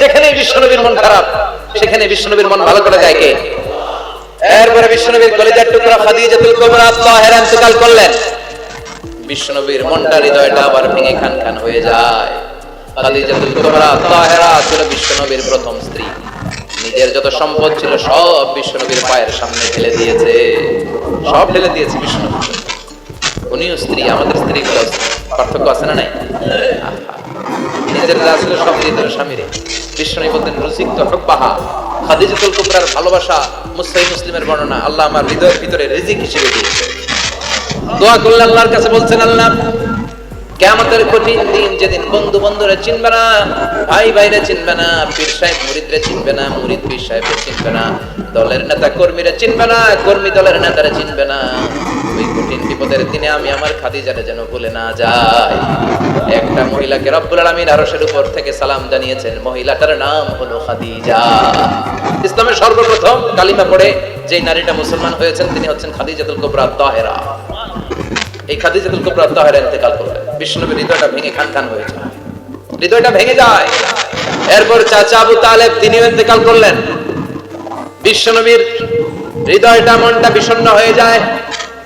যেখানে বিশ্বনবীর মন খারাপ, সেখানে বিশ্বনবীর মন ভালো করে কে? এরপরে বিশ্বনবীর কলিজার টুকরা করলেন। বিশ্বনবীর মনটা, হৃদয়টা আবার ভেঙে খান খান হয়ে যায়। প্রথম স্ত্রী। নিজের যত সম্পদ ছিল সব বিশ্বনবীর পায়ের সামনে ঢেলে দিয়েছে। সব ঢেলে দিয়েছে বিশ্বনবী। উনিও স্ত্রী, আমাদের স্ত্রী পার্থক্য আছে না নাই। নিজের স্বামীরে। বিশ্বনবী বলতেন খাদিজাতুল কুবরার ভালোবাসা মুসলিম মুসলিমের বর্ণনা আল্লাহ আমার হৃদয়ের ভিতরে রিজিক হিসেবে দিয়েছে দোয়া করলে আল্লাহর কাছে বলছেন, আল্লাহ কেমতের কঠিন দিন যেদিন বন্ধু বন্ধুরা চিনবে না, ভাই ভাইরা চিনবে না, পীর সাহেব মুরিদরা চিনবে না, মুরিদ পীর সাহেবরা চিনবে না, দলের নেতা কর্মীরা চিনবে না, কর্মী দলের নেতারা চিনবে না। ওই কঠিন বিপদের দিনে আমি আমার খাদিজারে যেন ভুলে না যাই। একটা মহিলাকে রব্বুল আলামিন আরশের উপর থেকে সালাম জানিয়েছেন। মহিলাটার নাম হলো খাদিজা। ইসলামের সর্বপ্রথম কালিমা পড়ে যেই নারীটা মুসলমান হয়েছেন, তিনি হচ্ছেন খাদিজাতুল কুবরা তাহেরা এই খাদিজাতুল কুবরা তাহেরা ইন্তেকাল করলেন। বিষ্ণুনবীর হৃদয়টা ভেঙে খান খান হয়ে যায়। হৃদয়টা ভেঙে যায়। এরপর চাচা আবু তালেব তিনিও ইন্তেকাল করলেন। বিশ্বনবীর হৃদয়টা মনটা বিষণ্ণ হয়ে যায়।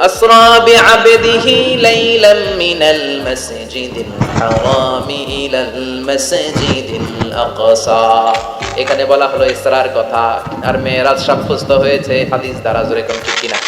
أسرى بعبده ليلا من المسجد الحرام إلى المسجد الأقصى এখানে বলা হলো ইসরার কথা আর মেয়েরাজ সাব্যস্ত হয়েছে হাদিস দ্বারা জোরে কোন ঠিক কিনা